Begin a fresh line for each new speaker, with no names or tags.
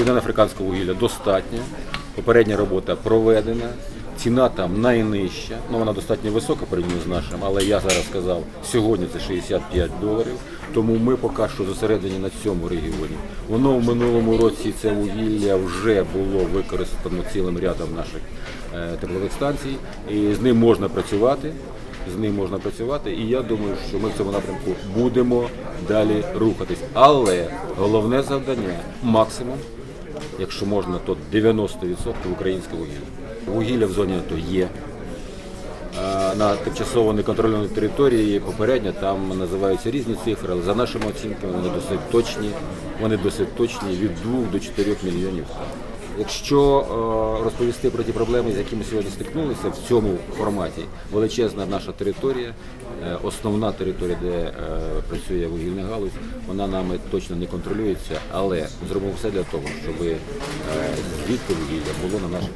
південно-африканського вугілля достатньо. Попередня робота проведена. Ціна там найнижча, ну вона достатньо висока порівняно з нашим, але я зараз сказав, сьогодні це 65 доларів. Тому ми поки що зосереджені на цьому регіоні. Воно в минулому році це вугілля вже було використано цілим рядом наших е, теплових станцій, і з ним можна працювати. З ним можна працювати, і я думаю, що ми в цьому напрямку будемо далі рухатись. Але головне завдання максимум якщо можна, то 90% українське вугілля. Вугілля в зоні АТО є. На тимчасово неконтрольованій території попередньо там називаються різні цифри, але за нашими оцінками вони досить точні. Вони досить точні від 2 до 4 мільйонів. Якщо е, розповісти про ті проблеми, з якими сьогодні стикнулися в цьому форматі, величезна наша територія, е, основна територія, де е, працює вугільна галузь, вона нами точно не контролюється, але зробимо все для того, щоб звідти вугілля було на наших.